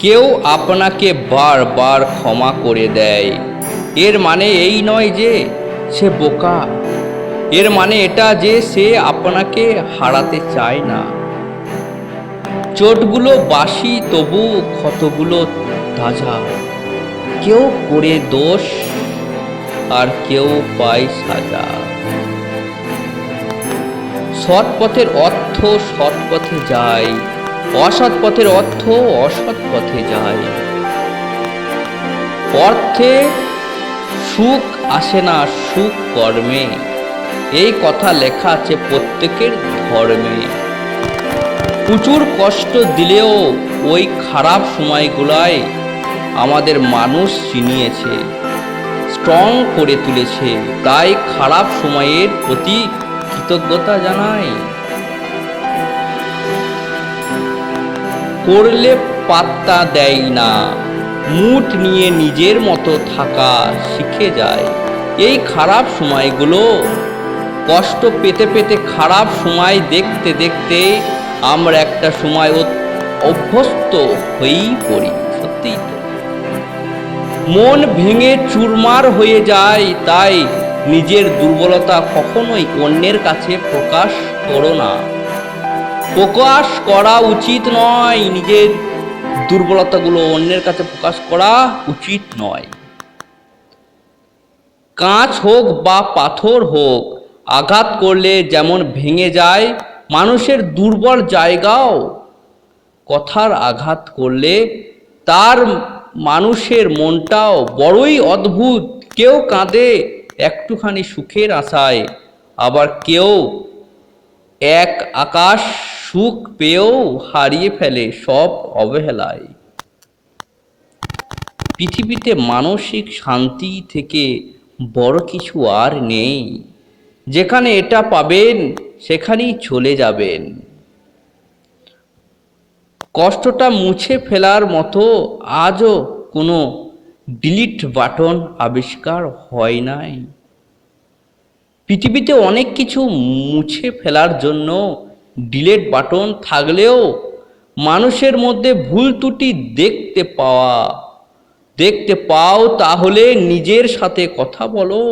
কেউ আপনাকে বারবার ক্ষমা করে দেয়। এর মানে এই নয় যে সে বোকা। এর মানে এটা যে সে আপনাকে হারাতে চায় না। চোটগুলো বাসি, তবু ক্ষতগুলো তাজা। কেউ করে দোষ, আর কেউ পায় সাজা। সৎ পথের অর্থ সৎ পথে যায়। অসৎ পথের অর্থ অসৎ পথে যায়। অর্থে সুখ আসে না, সুখ কর্মে। এই কথা লেখা আছে প্রত্যেকের ধর্মে। প্রচুর কষ্ট দিলেও ওই খারাপ সময়গুলায় আমাদের মানুষ চিনিয়েছে, স্ট্রং করে তুলেছে। তাই খারাপ সময়ের প্রতি কৃতজ্ঞতা জানাই। করলে পাত্তা দেয় না। মুঠ নিয়ে নিজের মতো থাকা শিখে যায়। এই খারাপ সময়গুলো কষ্ট পেতে পেতে খারাপ সময় দেখতে দেখতে আমরা একটা সময় অভ্যস্ত হয়েই পড়ি, সত্যিই তো। মন ভেঙে চুরমার হয়ে যায়, তাই নিজের দুর্বলতা কখনোই অন্যের কাছে প্রকাশ করো না। প্রকাশ করা উচিত নয়, নিজের দুর্বলতাগুলো অন্যের কাছে প্রকাশ করা উচিত নয়। কাঁচ হোক বা পাথর হোক, আঘাত করলে যেমন ভেঙে যায়, মানুষের দুর্বল জায়গাও কথার আঘাত করলে তার মানুষের মনটাও বড়ই অদ্ভুত। কেউ কাঁদে একটুখানি সুখের আশায়, আবার কেউ এক আকাশ সুখ পেয়েও হারিয়ে ফেলে সব অবহেলায়। পৃথিবীতে মানসিক শান্তি থেকে বড় কিছু আর নেই। যেখানে এটা পাবেন, সেখানেই চলে যাবেন। কষ্টটা মুছে ফেলার মতো আজও কোনো ডিলিট বাটন আবিষ্কার হয় নাই। পৃথিবীতে অনেক কিছু মুছে ফেলার জন্য ডিলেট বাটন থাকলেও মানুষের মধ্যে ভুল ত্রুটি দেখতে পাওয়া, দেখতে পাও তাহলে নিজের সাথে কথা বলো।